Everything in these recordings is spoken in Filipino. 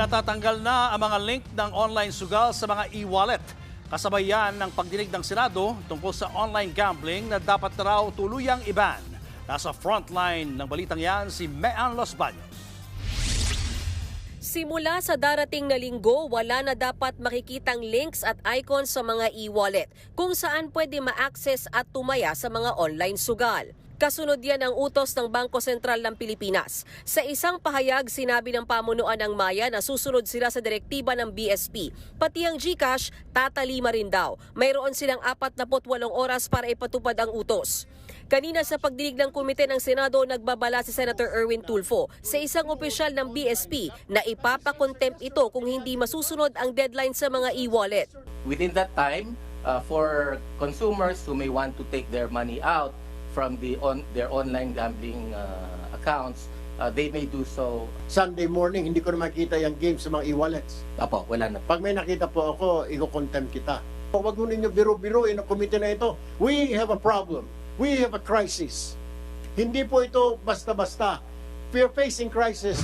Pinatatanggal na ang mga link ng online sugal sa mga e-wallet. Kasabay yan ng pagdinig ng Senado tungkol sa online gambling na dapat na raw tuluyang iban. Nasa frontline ng balitang yan si Mean Los Baños. Simula sa darating na linggo, wala na dapat makikitang links at icons sa mga e-wallet kung saan pwede ma-access at tumaya sa mga online sugal. Kasunod yan ang utos ng Bangko Sentral ng Pilipinas. Sa isang pahayag, sinabi ng pamunuan ng Maya na susunod sila sa direktiba ng BSP. Pati ang GCash, tatalima rin daw. Mayroon silang 48 oras para ipatupad ang utos. Kanina sa pagdinig ng komite ng Senado, nagbabala si Senator Erwin Tulfo sa isang opisyal ng BSP na ipapakontempt ito kung hindi masusunod ang deadline sa mga e-wallet. within that time uh, for consumers who may want to take their money out from the on their online gambling uh, accounts uh, they may do so Sunday morning, hindi ko na makita yung game sa mga e-wallets. apo wala na Pag may nakita po ako, i-contempt kita. Huwag mo ninyo biro-biruin ang komite na ito. We have a problem. We have a crisis. Hindi po ito basta-basta. We are facing crisis.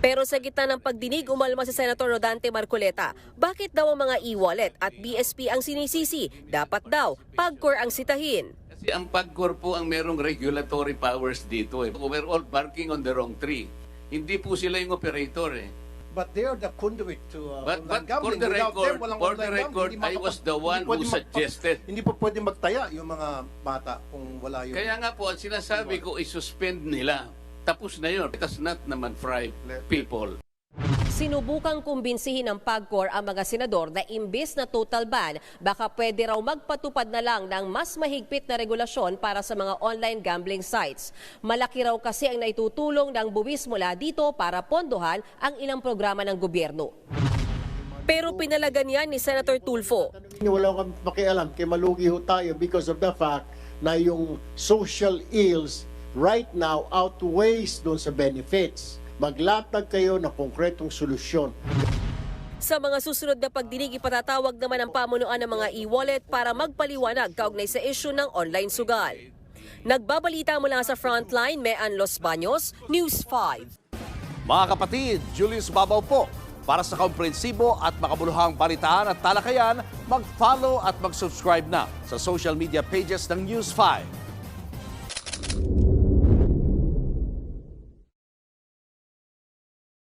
Pero sa gitna ng pagdinig, umalma si Senator Rodante Marcoleta. Bakit daw ang mga e-wallet at BSP ang sinisisi? Dapat daw, pagkor ang sitahin. Kasi ang PAGCOR po ang merong regulatory powers dito. Eh. We're all barking on the wrong tree. Hindi po sila yung operator eh. But they are the conduit to uh, But, but for the Without record, them, walang for the record, gambling. I was the one who suggested. Hindi po pwede magtaya yung mga bata kung wala yung... Kaya nga po, ang sinasabi ko, isuspend nila. Tapos na yun. It does not naman fry people. Sinubukang kumbinsihin ng PAGCOR ang mga senador na imbis na total ban, baka pwede raw magpatupad na lang ng mas mahigpit na regulasyon para sa mga online gambling sites. Malaki raw kasi ang naitutulong ng buwis mula dito para pondohan ang ilang programa ng gobyerno. Pero pinalagan yan ni Senator Tulfo. Wala akong pakialam kay malugi ho tayo because of the fact na yung social ills right now outweighs doon sa benefits. Maglatag kayo ng konkretong solusyon. Sa mga susunod na pagdinig, ipatatawag naman ang pamunuan ng mga e-wallet para magpaliwanag kaugnay sa issue ng online sugal. Nagbabalita mula sa Frontline, Mean Los Baños, News 5. Mga kapatid, Julius Babaw po. Para sa komprehensibo at makabuluhang balitaan at talakayan, mag-follow at mag-subscribe na sa social media pages ng News 5.